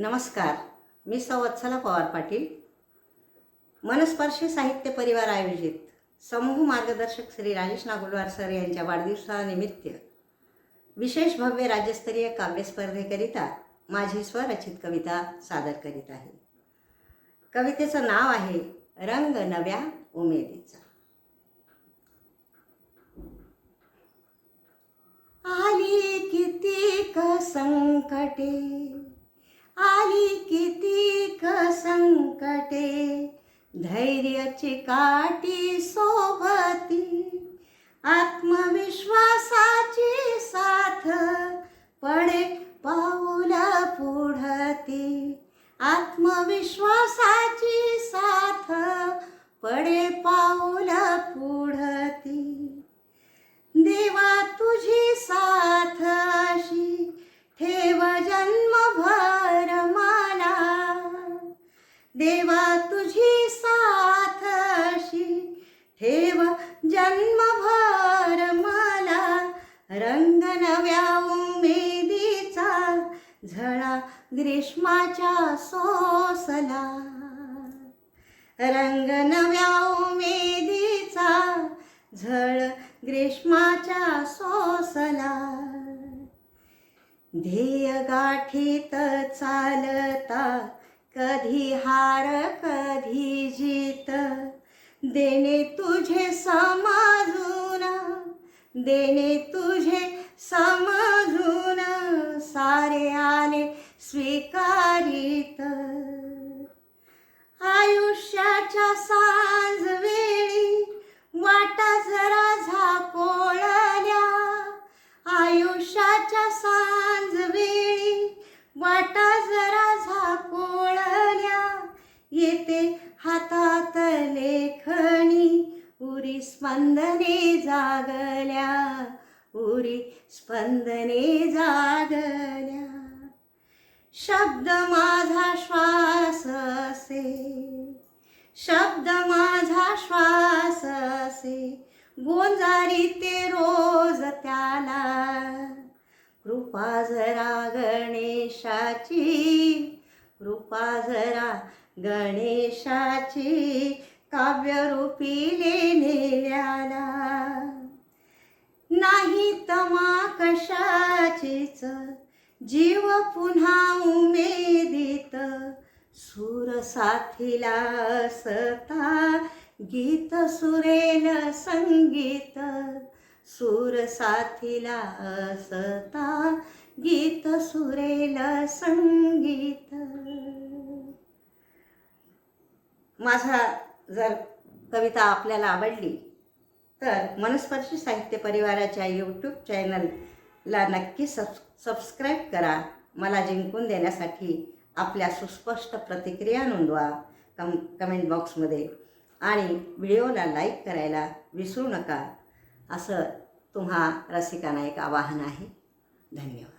नमस्कार मी संवत्सला पवार पाटील. मनस्पर्शी साहित्य परिवार आयोजित समूह मार्गदर्शक श्री राजेश नागुलवार सर यांच्या वाढदिवसानिमित्त विशेष भव्य राज्यस्तरीय काव्य स्पर्धेकरिता माझी स्वरचित कविता सादर करीत आहे. कवितेचं नाव आहे रंग नव्या उमेदीचा. आली किती संकटे कितीक संकटे धैर्याची काटी सोबती आत्मविश्वासाची साथ पडे पाऊला पुढती आत्मविश्वासाची साथ पडे पाऊला पुढती. देवा तुझी साथ जन्मभार मला रंग नव्या उमेदीचा झळा ग्रीष्माच्या सोसला. रंग नव्या उमेदीचा झळ ग्रीष्माच्या सोसला. ध्येय गाठीत चालता कधी हार कधी जीत. देणे तुझे समजून देणे तुझे समजून सारे आले स्वीकारित. आयुष्याच्या सा स्पंदने जागल्या उरी स्पंदने जागल्या. शब्द माझा श्वास असे शब्द माझा श्वास असे गोंजारी ते रोज त्याला. कृपा जरा गणेशाची कृपा जरा गणेशाची काव्यरूपी नेल्याला नाही तमा कशाचीच जीव पुन्हा उमेदित. सूर साथीला सता गीत सुरेल संगीत. सूर साथीला सता गीत सुरेल संगीत. माझा जर कविता आपल्याला आवडली तर मनस्पर्शी साहित्य परिवाराच्या यूट्यूब चॅनलला नक्की सब सबस्क्राईब करा. मला जिंकून देण्यासाठी आपल्या सुस्पष्ट प्रतिक्रिया नोंदवा. कम कमेंट बॉक्समध्ये आणि व्हिडिओला लाईक करायला विसरू नका. असं तुम्हा रसिकांना एक आवाहन आहे. धन्यवाद.